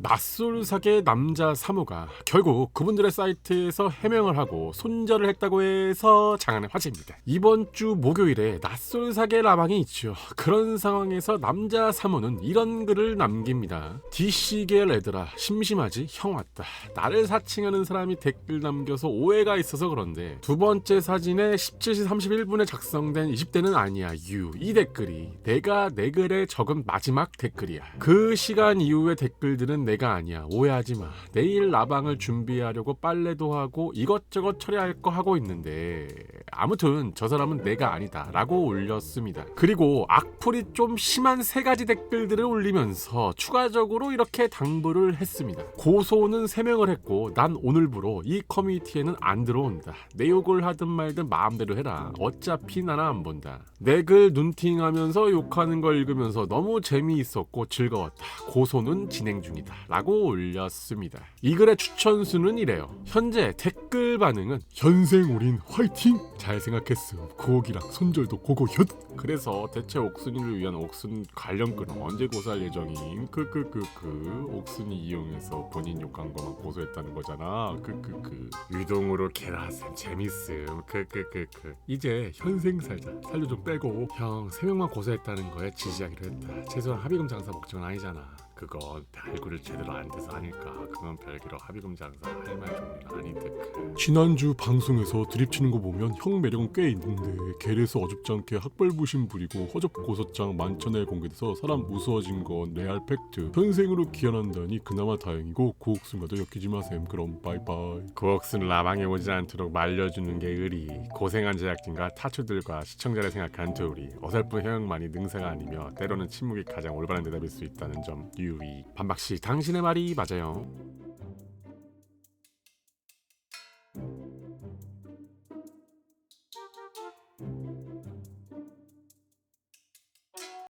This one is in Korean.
낯설사계 남자 사모가 결국 그분들의 사이트에서 해명을 하고 손절을 했다고 해서 장안의 화제입니다. 이번 주 목요일에 낯설사계 라방이 있죠. 그런 상황에서 남자 사모는 이런 글을 남깁니다. DC계 레드라 심심하지 형 왔다. 나를 사칭하는 사람이 댓글 남겨서 오해가 있어서 그런데 두 번째 사진에 17시 31분에 작성된 20대는 아니야 유 이 댓글이 내가 내 글에 적은 마지막 댓글이야. 그 시간 이후의 댓글들은 내가 아니야 오해하지 마. 내일 라방을 준비하려고 빨래도 하고 이것저것 처리할 거 하고 있는데 아무튼 저 사람은 내가 아니다 라고 올렸습니다. 그리고 악플이 좀 심한 세 가지 댓글들을 올리면서 추가적으로 이렇게 당부를 했습니다. 고소는 세 명을 했고 난 오늘부로 이 커뮤니티에는 안 들어온다. 내 욕을 하든 말든 마음대로 해라. 어차피 나는 안 본다. 내 글 눈팅하면서 욕하는 걸 읽으면서 너무 재미있었고 즐거웠다. 고소는 진행 중이다. 라고 올렸습니다. 이 글의 추천수는 이래요. 현재 댓글 반응은 현생 올인 화이팅! 잘 생각했음. 고옥이랑 손절도 고고현! 그래서 대체 옥순이를 위한 옥순 관련 글은 언제 고소할 예정임? 크크크크 옥순이 이용해서 본인 욕한 것만 고소했다는 거잖아. 크크크 유동으로 개라셈 재밌음. 크크크크 이제 현생 살자. 살려 좀 빼고 형세 명만 고소했다는 거에 지지하기로 했다. 최소한 합의금 장사 목적은 아니잖아. 그건 발굴을 제대로 안 돼서 아닐까. 그건 별개로 합의금 장사 할 말 종류는 아닌데 그. 지난주 방송에서 드립치는 거 보면 형 매력은 꽤 있는데 겔에서 어줍지 않게 학벌부심 부리고 허접 고소장 만천에 공개돼서 사람 무서워진 건 레알 팩트. 현생으로 기원한다니 그나마 다행이고 고옥순과도 엮이지 마셈. 그럼 바이바이. 고옥순 라방에 오지 않도록 말려주는 게 의리. 고생한 제작진과 타주들과 시청자를 생각한 도리. 어설픈 형용만이 능사가 아니며 때로는 침묵이 가장 올바른 대답일 수 있다는 점 유의. 반박시 당신의 말이 맞아요.